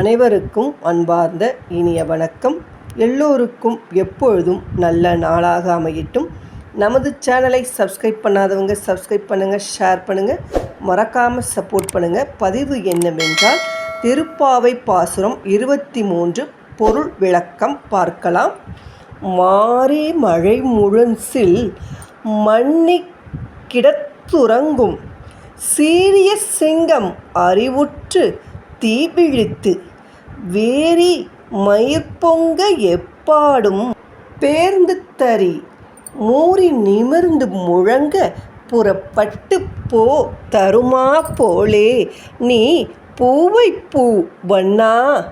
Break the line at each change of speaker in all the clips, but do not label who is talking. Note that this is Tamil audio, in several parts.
அனைவருக்கும் அன்பார்ந்த இனிய வணக்கம். எல்லோருக்கும் எப்பொழுதும் நல்ல நாளாக அமையட்டும். நமது சேனலை சப்ஸ்கிரைப் பண்ணாதவங்க சப்ஸ்கிரைப் பண்ணுங்கள் ஷேர் பண்ணுங்கள் மறக்காமல் சப்போர்ட் பண்ணுங்கள் பதிவு என்னவென்றால் திருப்பாவை பாசுரம் இருபத்தி மூன்று பொருள் விளக்கம் பார்க்கலாம். மாறி மழை முழன்சில் மண்ணி கிடத்துறங்கும். சீரிய சிங்கம் அறிவுற்று தீபிழித்து வேரி மயிர்பொங்க எப்பாடும் பேர்ந்து தறி மூறி நிமிர்ந்து முழங்க புறப்பட்டு போ தருமா போலே? நீ பூவை பூ வண்ணா?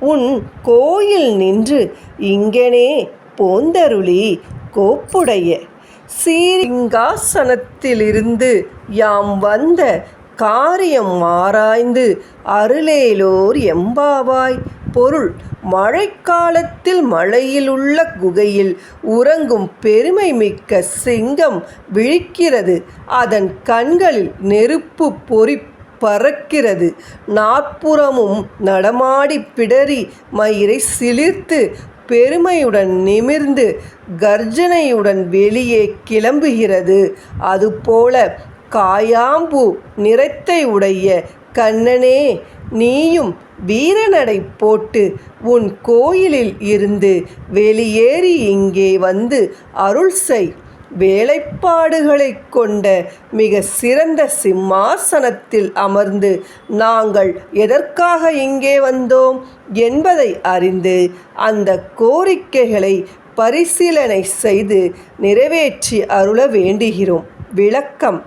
உன் கோயில் நின்று இங்கனே போந்தருளி கோப்புடைய சீரிங்காசனத்திலிருந்து யாம் வந்த காரியம் ஆராய்ந்து அருளேலோர் எம்பாவாய். பொருள் மழைக்காலத்தில் மழையிலுள்ள குகையில் உறங்கும் பெருமை மிக்க சிங்கம் விழிக்கிறது. அதன் கண்களில் நெருப்பு பொறி பறக்கிறது. நாற்புறமும் நடமாடி பிடரி மயிரை சிலிர்த்து பெருமையுடன் நிமிர்ந்து கர்ஜனையுடன் வெளியே கிளம்புகிறது. அதுபோல காயாம்பூ நிறத்தை உடைய கண்ணனே நீயும் வீரநடை போட்டு உன் கோயிலில் இருந்து வெளியேறி இங்கே வந்து அருள் செய். வேலைப்பாடுகளை கொண்ட மிக சிறந்த சிம்மாசனத்தில் அமர்ந்து நாங்கள் எதற்காக இங்கே வந்தோம் என்பதை அறிந்து அந்த கோரிக்கைகளை பரிசீலனை செய்து நிறைவேற்றி அருள வேண்டுகிறோம். விளக்கம்.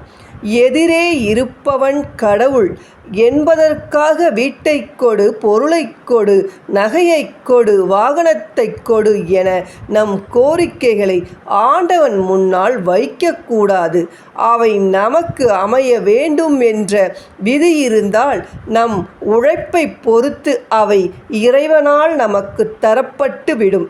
எதிரே இருப்பவன் கடவுள் என்பதற்காக வீட்டை கொடு பொருளை கொடு நகையை கொடு வாகனத்தை கொடு என நம் கோரிக்கைகளை ஆண்டவன் முன்னால் வைக்கக்கூடாது. அவை நமக்கு அமைய வேண்டும் என்ற விதி இருந்தால் நம் உழைப்பை பொறுத்து அவை இறைவனால் நமக்கு தரப்பட்டு விடும்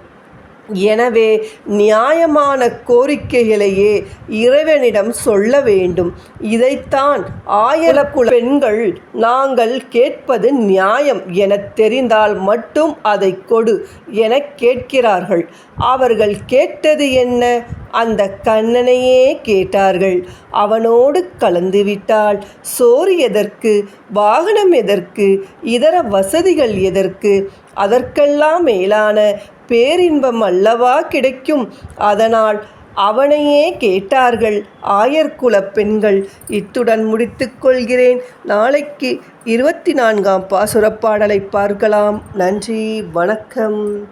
எனவே நியாயமான கோரிக்கைகளையே இறைவனிடம் சொல்ல வேண்டும். இதைத்தான் ஆயிரக்குல பெண்கள் நாங்கள் கேட்பது நியாயம் என தெரிந்தால் மட்டும் அதை கொடு என கேட்கிறார்கள். அவர்கள் கேட்டது என்ன? அந்த கண்ணனையே கேட்டார்கள். அவனோடு கலந்துவிட்டால் சோறு எதற்கு? வாகனம் எதற்கு? இதர வசதிகள் எதற்கு? அதற்கெல்லாம் மேலான பேரின்பம் அல்லவா கிடைக்கும்? அதனால் அவனையே கேட்டார்கள். ஆயர்குல பெண்கள் இத்துடன் முடித்துக்கொள்கிறேன் நாளைக்கு இருபத்தி நான்காம் பாசுரப்பாடலை பார்க்கலாம். நன்றி வணக்கம்.